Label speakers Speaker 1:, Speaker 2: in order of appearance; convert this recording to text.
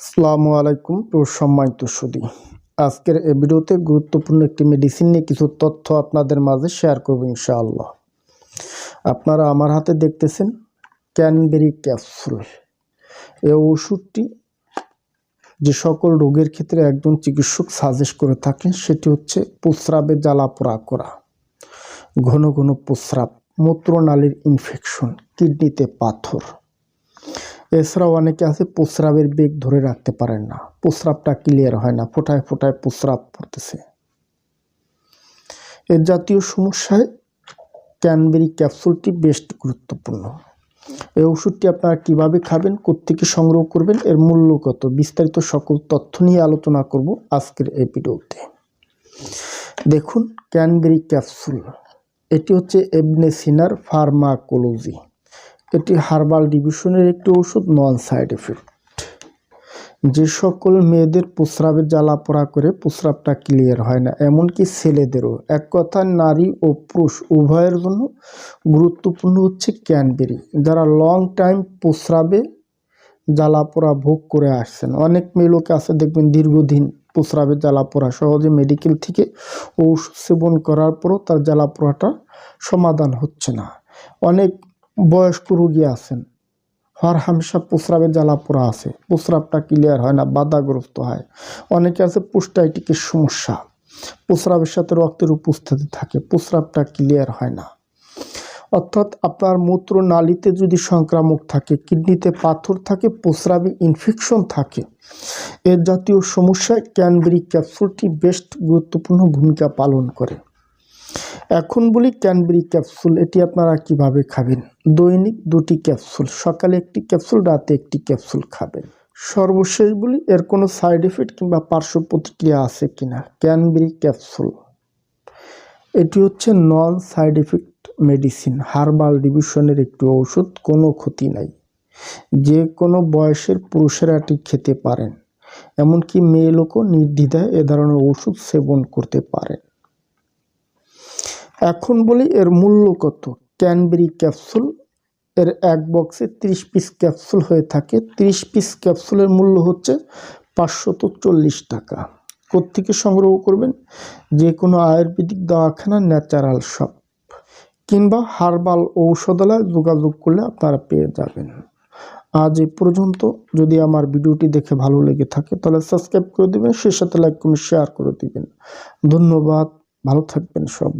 Speaker 1: আসসালামু আলাইকুম সম্মানিত সুদী আজকের এই ভিডিওতে গুরুত্বপূর্ণ একটি মেডিসিন নিয়ে কিছু তথ্য আপনাদের মাঝে শেয়ার করব ইনশাআল্লাহ। আপনারা আমার হাতে দেখতেছেন ক্যানবেরি ক্যাপসুল এই ওষুধটি যে সকল রোগের ক্ষেত্রে একজন চিকিৎসক সাজেস্ট করে থাকেন, সেটি হচ্ছে প্রস্রাবে জ্বালা পোড়া করা, ঘন ঘন প্রস্রাব, মূত্রনালীর ইনফেকশন কিডনিতে পাথর। এছাড়াও অনেকে আছে প্রস্রাবের বেগ ধরে রাখতে পারেন না। প্রস্রাবটা ক্লিয়ার হয় না, ফোটায় ফোটায় প্রস্রাব পড়তেছে। এর জাতীয় সমস্যায় ক্যানবেরি ক্যাপসুলটি বেস্ট গুরুত্বপূর্ণ। এই ওষুধটি আপনারা কীভাবে খাবেন, কোত্থেকে সংগ্রহ করবেন, এর মূল্য কত, বিস্তারিত সকল তথ্য নিয়ে আলোচনা করব আজকের এই ভিডিওতে। দেখুন ক্যানবেরি ক্যাপসুল এটি হচ্ছে এবনেসিনার ফার্মাকোলজি এটি হার্বাল ডিভিশনের একটি ওষুধ নন সাইড এফেক্ট। যে সকল মেয়েদের প্রস্রাবের জ্বালা পোড়া করে প্রস্রাবটা ক্লিয়ার হয় না, এমনকি ছেলেদেরও। এক কথা নারী ও পুরুষ উভয়ের জন্য গুরুত্বপূর্ণ হচ্ছে ক্যানবেরি যারা লং টাইম প্রস্রাবে জ্বালা পোড়া ভোগ করে আসছেন। অনেক মেয়ে লোক আছে, দেখবেন দীর্ঘদিন প্রস্রাবের জ্বালা পোড়া, সহজে মেডিকেল থেকে ঔষধ সেবন করার পরও তার জ্বালা পোড়াটা সমাধান হচ্ছে না। অনেক বয়স্ক রুগী আছেন। হর হামেশা প্রস্রাবে জ্বালা পোড়া আছে। প্রস্রাবটা ক্লিয়ার হয় না, বাধাগ্রস্ত হয়। অনেকে আছে পুষ্টাইটিকের সমস্যা। প্রস্রাবের সাথে রক্তের উপস্থিতি থাকে, প্রস্রাবটা ক্লিয়ার হয় না। অর্থাৎ আপনার মূত্র নালীতে যদি সংক্রামক থাকে কিডনিতে পাথর থাকে, প্রস্রাবে ইনফেকশন থাকে, এর জাতীয় সমস্যায় ক্যানবেরি ক্যাপসুলটি বেস্ট গুরুত্বপূর্ণ ভূমিকা পালন করে। এখন বলি ক্যানবেরি ক্যাপসুল এটি আপনারা কীভাবে খাবেন? দৈনিক দুটি ক্যাপসুল সকালে একটি ক্যাপসুল রাতে একটি ক্যাপসুল খাবেন। সর্বশেষ বলি, এর কোনো সাইড এফেক্ট কিংবা পার্শ্ব প্রতিক্রিয়া আছে কিনা? ক্যানবেরি ক্যাপসুল এটি হচ্ছে non side effect medicine herbal ডিভিশনের একটি ওষুধ কোনো ক্ষতি নাই। যে কোনো বয়সের পুরুষেরা এটি খেতে পারেন। এমনকি মেয়ে লোকও নির্দ্বিধায় এ ধরনের ওষুধ সেবন করতে পারেন। এখন বলি এর মূল্য কত? ক্যানবেরি ক্যাপসুল এর এক বক্সে ত্রিশ পিস ক্যাপসুল হয়ে থাকে। ত্রিশ পিস ক্যাপসুলের মূল্য হচ্ছে পাঁচশত চল্লিশ টাকা। কোত্থেকে সংগ্রহ করবেন? যে কোনো আয়ুর্বেদিক দওয়াখানা ন্যাচারাল শপ কিংবা হার্বাল ঔষধালয় যোগাযোগ করলে আপনারা পেয়ে যাবেন। আজ এ পর্যন্ত। যদি আমার ভিডিওটি দেখে ভালো লেগে থাকে, তাহলে সাবস্ক্রাইব করে দেবেন সে সাথে লাইক কমেন্ট শেয়ার করে দিবেন। ধন্যবাদ। ভালো থাকবেন সবাই।